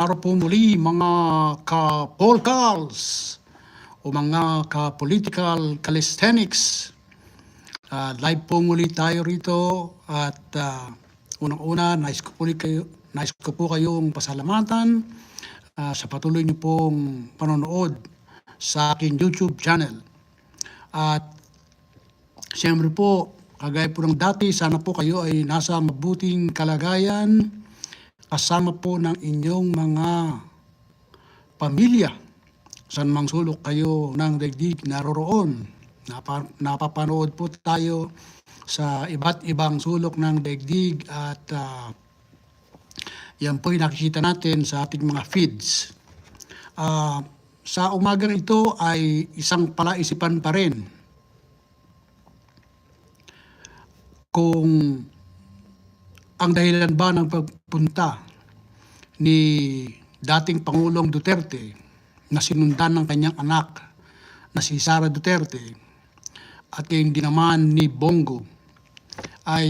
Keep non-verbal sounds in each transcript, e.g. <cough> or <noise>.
araw po muli mga ka-polkals o mga ka-political calisthenics. Ah, live po muli tayo rito at ah, unang-una nais ko po kayo nais ko po kayong pasalamatan ah, sa patuloy niyo pong panonood sa aking YouTube channel. At siyempre po, kagaya po ng dati, sana po kayo ay nasa mabuting kalagayan kasama po ng inyong mga pamilya. San mang sulok kayo ng daigdig naroroon. Napa, napapanood po tayo sa iba't ibang sulok ng daigdig at ah, yan po nakikita natin sa ating mga feeds. Ah, sa umagang ito ay isang palaisipan pa rin kung ang dahilan ba ng pagpunta ni dating Pangulong Duterte na sinundan ng kanyang anak na si Sara Duterte at yung din naman ni Bongo ay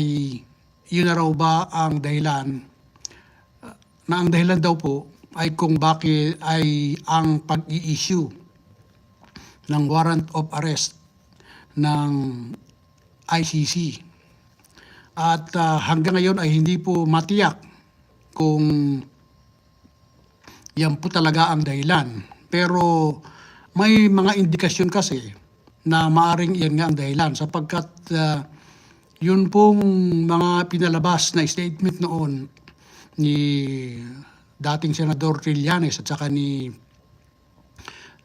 yun na raw ba ang dahilan uh, na ang dahilan daw po ay kung bakit ay ang pag-i-issue ng warrant of arrest ng ICC at ah, hanggang ngayon ay hindi po matiyak kung yan po talaga ang dahilan. Pero may mga indikasyon kasi na maaring yan nga ang dahilan sapagkat ah, yun pong mga pinalabas na statement noon ni dating Senador Trillanes at saka ni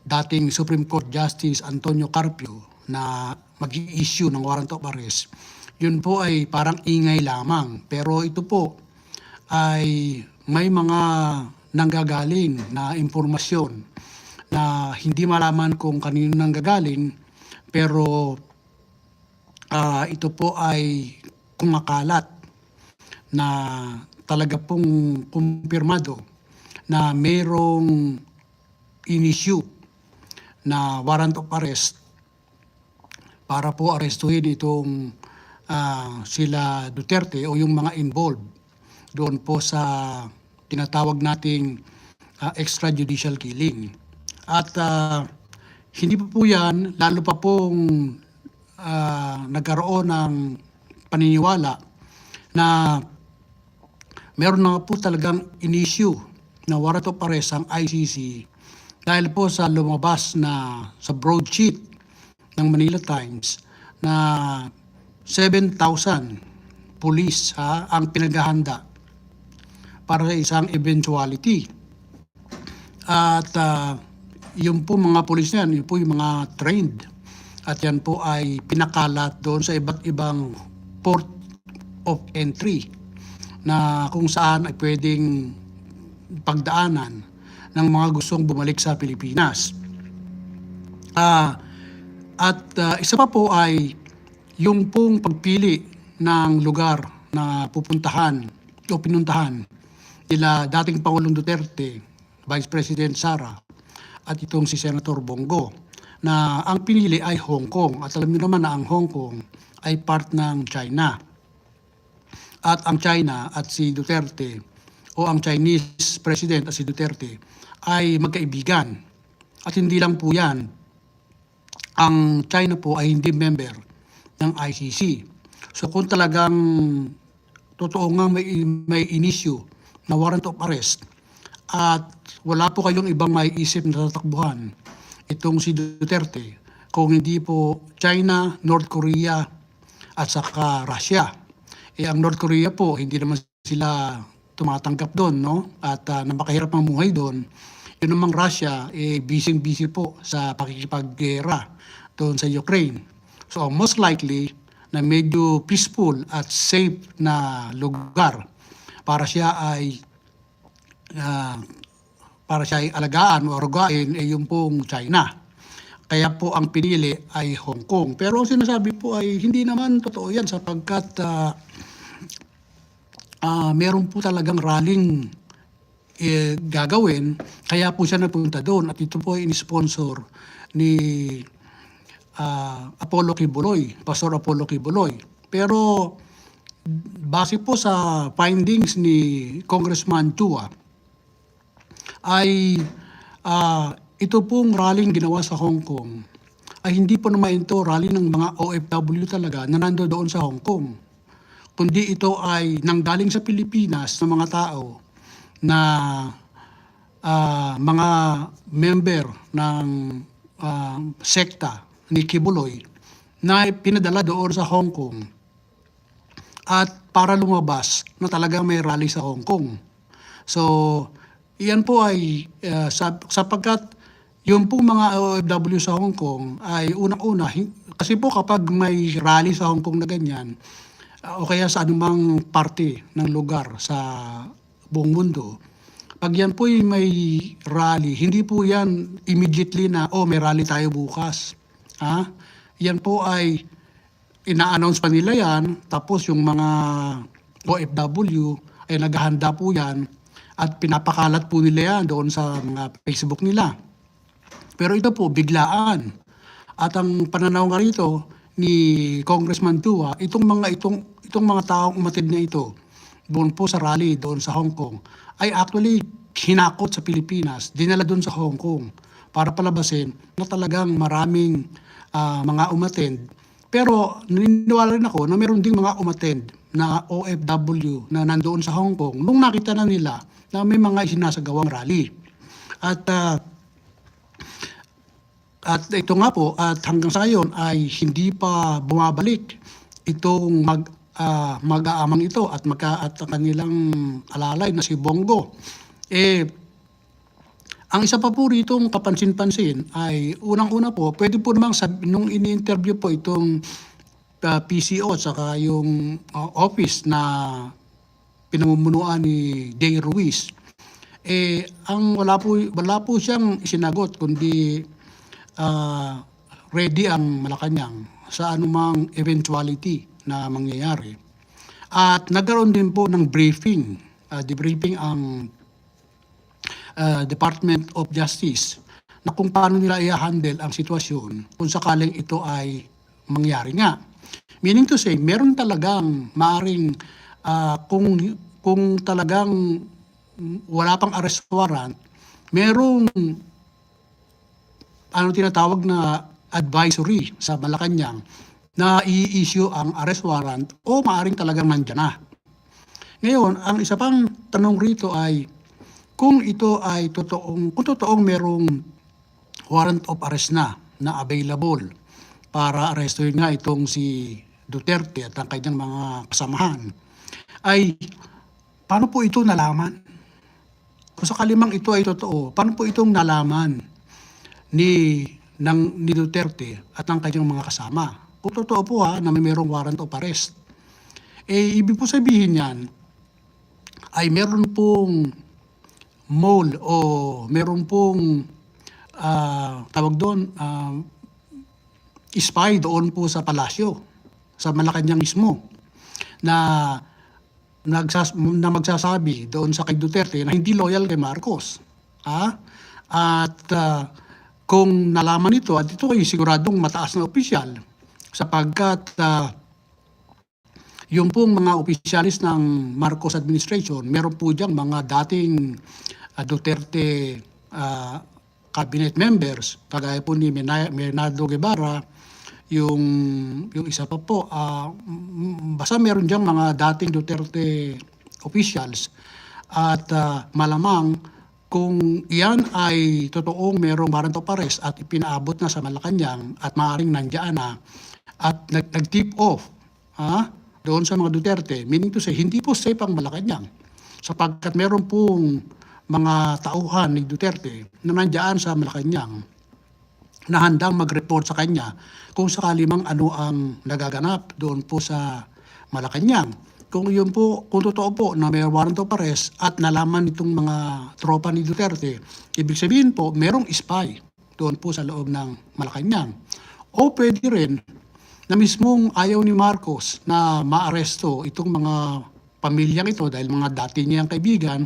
dating Supreme Court Justice Antonio Carpio na mag issue ng warrant of arrest, yun po ay parang ingay lamang. Pero ito po ay may mga nanggagaling na impormasyon na hindi malaman kung kanino nanggagaling pero ah, ito po ay kumakalat na talaga pong kumpirmado na mayroong in-issue na warrant of arrest para po arestuhin itong ah, sila Duterte o yung mga involved doon po sa tinatawag nating ah, extrajudicial killing. At ah, hindi pa po yan, lalo pa pong ah, nagkaroon ng paniniwala na meron na po talagang in-issue na warrant of ang ICC dahil po sa lumabas na sa broadsheet ng Manila Times na 7,000 police ha, ang pinaghahanda para sa isang eventuality. At ah, yung po mga police na yan, yung po yung mga trained. At yan po ay pinakalat doon sa iba't ibang port of entry na kung saan ay pwedeng pagdaanan ng mga gustong bumalik sa Pilipinas. Ah, at ah, isa pa po ay yung pong pagpili ng lugar na pupuntahan o pinuntahan nila dating Pangulong Duterte, Vice President Sara, at itong si Senator Bongo na ang pinili ay Hong Kong. At alam niyo naman na ang Hong Kong ay part ng China. At ang China at si Duterte o ang Chinese President at si Duterte ay magkaibigan. At hindi lang po yan, ang China po ay hindi member ng ICC. So kung talagang totoo nga may, may inisyu na warrant of arrest at wala po kayong ibang maiisip na tatakbuhan itong si Duterte kung hindi po China, North Korea at saka Russia. Eh ang North Korea po hindi naman sila tumatanggap doon no at uh, napakahirap ang buhay doon. Yun namang Russia eh busy-busy po sa pakikipaggera doon sa Ukraine. So most likely na medyo peaceful at safe na lugar para siya ay ah, para siya ay alagaan o arugain ay yung pong China. Kaya po ang pinili ay Hong Kong. Pero ang sinasabi po ay hindi naman totoo yan sapagkat ah, ah, meron po talagang rallying eh, gagawin. Kaya po siya napunta doon at ito po ay in-sponsor ni ah, Apollo Kibuloy, Pastor Apollo Kibuloy. Pero base po sa findings ni Congressman Chua, ay ah, ito pong rallying ginawa sa Hong Kong ay hindi po naman ito rally ng mga OFW talaga na nando doon sa Hong Kong. Kundi ito ay nanggaling sa Pilipinas ng mga tao na ah, mga member ng ah, sekta ni Kibuloy na pinadala doon sa Hong Kong at para lumabas na talagang may rally sa Hong Kong. So, iyan po ay uh, sap- sapagkat yung pong mga OFW sa Hong Kong ay unang-una, kasi po kapag may rally sa Hong Kong na ganyan, uh, o kaya sa anumang parte ng lugar sa buong mundo, pag yan po ay may rally, hindi po yan immediately na, oh, may rally tayo bukas. Ha? Yan po ay ina-announce pa nila yan, tapos yung mga OFW ay naghahanda po yan at pinapakalat po nila yan doon sa mga Facebook nila. Pero ito po, biglaan. At ang pananaw nga rito ni Congressman Tua, itong mga itong itong mga taong umatid na ito doon po sa rally doon sa Hong Kong ay actually hinakot sa Pilipinas, dinala doon sa Hong Kong para palabasin na talagang maraming ah, mga umattend. Pero naniniwala rin ako na meron ding mga umattend na OFW na nandoon sa Hong Kong nung nakita na nila na may mga isinasagawang rally. At ah, at ito nga po, at hanggang sa ngayon ay hindi pa bumabalik itong mag, ah, mag-aamang ito at, magka, at ang kanilang alalay na si Bongo. Eh, ang isa pa po rito kapansin-pansin ay unang-una po, pwede po namang sab- nung ini-interview po itong ah, PCO saka yung ah, office na pinamumunuan ni Jay Ruiz, eh ang wala po wala po siyang isinagot kundi ah, ready ang Malacanang sa anumang eventuality na mangyayari. At nagkaroon din po ng briefing, ah, debriefing ang ah, Department of Justice na kung paano nila i-handle ang sitwasyon kung sakaling ito ay mangyari nga. Meaning to say, meron talagang maaring ah, kung kung talagang wala pang arrest warrant, merong ano tinatawag na advisory sa Malacanang na i-issue ang arrest warrant o maaring talagang nandyan na. Ngayon, ang isa pang tanong rito ay kung ito ay totoong, kung totoong merong warrant of arrest na na available para arestuhin nga itong si Duterte at ang kanyang mga kasamahan, ay paano po ito nalaman? Kung sakalimang ito ay totoo, paano po itong nalaman ni ng ni Duterte at ng kanyang mga kasama? Kung totoo po ha, na may mayroong warrant of arrest. Eh, ibig po sabihin yan, ay meron pong mole o meron pong ah, tawag doon, ah, spy doon po sa palasyo, sa Malacanang mismo, na nagsas na magsasabi doon sa kay Duterte na hindi loyal kay Marcos. Ha? At ah, kung nalaman ito, at ito ay siguradong mataas na opisyal sapagkat ah, yung pong mga opisyalis ng Marcos administration, meron po diyang mga dating ah, Duterte ah, cabinet members, kagaya po ni Mena- Bernardo Guevara, yung yung isa pa po mm, basta meron diyang mga dating Duterte officials. At ah, malamang kung iyan ay totoong merong warrant of at ipinaabot na sa Malacanang at maaaring nandiyan na at nag- nag-tip off ha, doon sa mga Duterte, meaning to say, hindi po safe ang Malacanang sapagkat meron pong mga tauhan ni Duterte na nandiyan sa Malacanang na handang mag-report sa kanya kung sakali mang ano ang nagaganap doon po sa Malacanang. Kung yun po, kung totoo po na may warrant of arrest at nalaman itong mga tropa ni Duterte, ibig sabihin po, merong spy doon po sa loob ng Malacanang. O pwede rin na mismong ayaw ni Marcos na maaresto itong mga pamilyang ito dahil mga dati niyang kaibigan,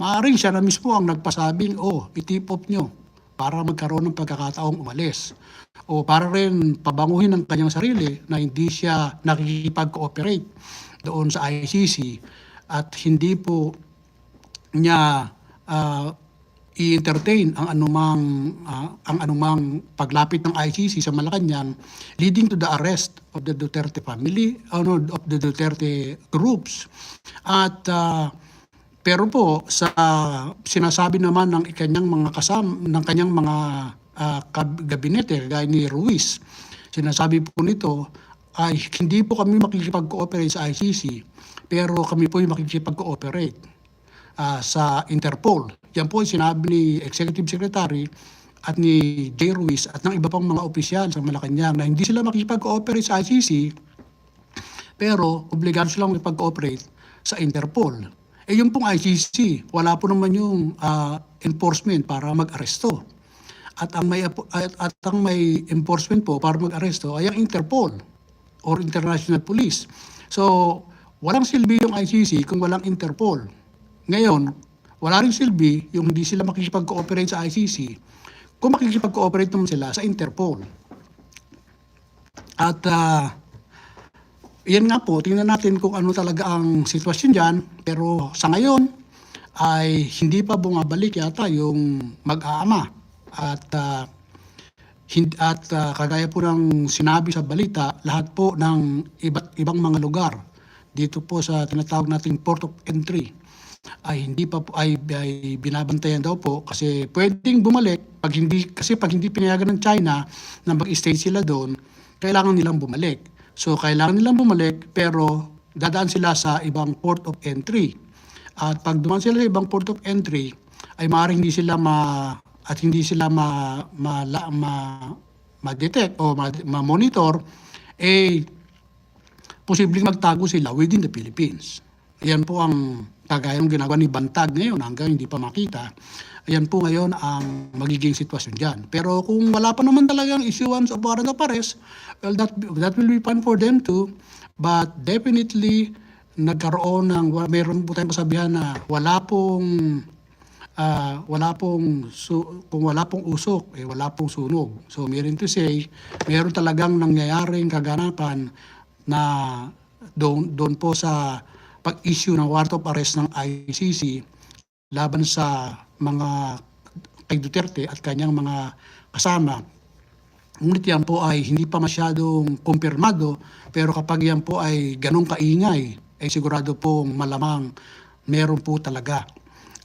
maaaring siya na mismo ang nagpasabing, oh, itip nyo para magkaroon ng pagkakataong umalis. O para rin pabanguhin ang kanyang sarili na hindi siya nakikipag-cooperate doon sa ICC at hindi po niya ah, i-entertain ang anumang ah, ang anumang paglapit ng ICC sa Malacanang leading to the arrest of the Duterte family ano of the Duterte groups at ah, pero po sa sinasabi naman ng kanyang mga kasam ng kanyang mga kab- gabinete gaya ni Ruiz sinasabi po nito ay hindi po kami makikipag-cooperate sa ICC pero kami po yung makikipag-cooperate ah, sa Interpol. Yan po sinabi ni Executive Secretary at ni Jay Ruiz at ng iba pang mga opisyal sa Malacanang na hindi sila makikipag-cooperate sa ICC pero obligado silang makipag-cooperate sa Interpol. Eh yung pong ICC, wala po naman yung ah, enforcement para mag-aresto. At ang may at, at ang may enforcement po para mag-aresto ay ang Interpol or International Police. So, walang silbi yung ICC kung walang Interpol. Ngayon, wala rin silbi yung hindi sila makikipag-cooperate sa ICC kung makikipag-cooperate naman sila sa Interpol. At ah, yan nga po, tingnan natin kung ano talaga ang sitwasyon dyan. Pero sa ngayon, ay hindi pa bumabalik yata yung mag-aama. At hin- at ah, kagaya po ng sinabi sa balita, lahat po ng iba't ibang mga lugar dito po sa tinatawag nating port of entry ay hindi pa po, ay, ay binabantayan daw po kasi pwedeng bumalik pag hindi kasi pag hindi pinayagan ng China na mag-stay sila doon, kailangan nilang bumalik. So kailangan nilang bumalik pero dadaan sila sa ibang port of entry. At pag dumaan sila sa ibang port of entry, ay maaaring hindi sila ma at hindi sila ma ma, la- ma, ma-detect o ma- ma-monitor eh posibleng magtago sila within the Philippines. Yan po ang kagaya ng ginagawa ni Bantag ngayon hanggang hindi pa makita. Ayan po ngayon ang magiging sitwasyon dyan. Pero kung wala pa naman talagang issuance of warrant of arrest, well, that, that will be fine for them too. But definitely, nagkaroon ng, mayroon po tayong kasabihan na wala pong ah, wala pong su- kung wala pong usok eh wala pong sunog. So meaning to say, meron talagang nangyayaring kaganapan na doon doon po sa pag-issue ng warrant of arrest ng ICC laban sa mga kay Duterte at kanyang mga kasama. Ngunit yan po ay hindi pa masyadong kumpirmado pero kapag yan po ay ganong kaingay ay sigurado pong malamang meron po talaga.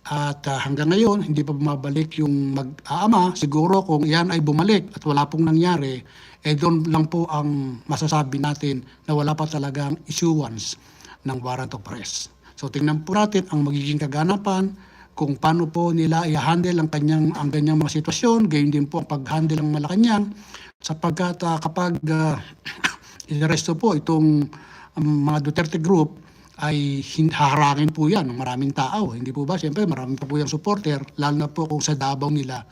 At ah, hanggang ngayon, hindi pa bumabalik yung mag-aama. Siguro kung yan ay bumalik at wala pong nangyari, eh doon lang po ang masasabi natin na wala pa talagang issuance ng warrant of arrest. So tingnan po natin ang magiging kaganapan kung paano po nila i-handle ang kanyang ang kanyang mga sitwasyon, gayon din po ang pag-handle ng Malacanang sapagkat ah, kapag uh, <coughs> inaresto po itong um, mga Duterte group ay haharangin po yan ng maraming tao. Hindi po ba? Siyempre, marami pa po yung supporter, lalo na po kung sa Davao nila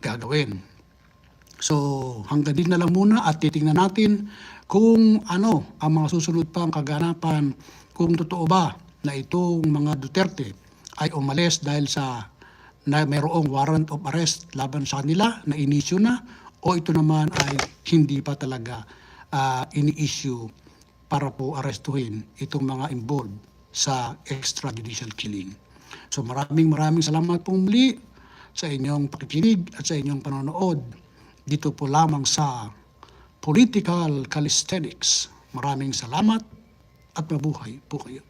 gagawin. So, hanggang din na lang muna at titingnan natin kung ano ang mga susunod pang kaganapan, kung totoo ba na itong mga Duterte ay umalis dahil sa na mayroong warrant of arrest laban sa kanila na inisyu na o ito naman ay hindi pa talaga ah, ini-issue para po arestuhin itong mga involved sa extrajudicial killing. So maraming maraming salamat po muli sa inyong pakikinig at sa inyong panonood dito po lamang sa Political Calisthenics. Maraming salamat at mabuhay po kayo.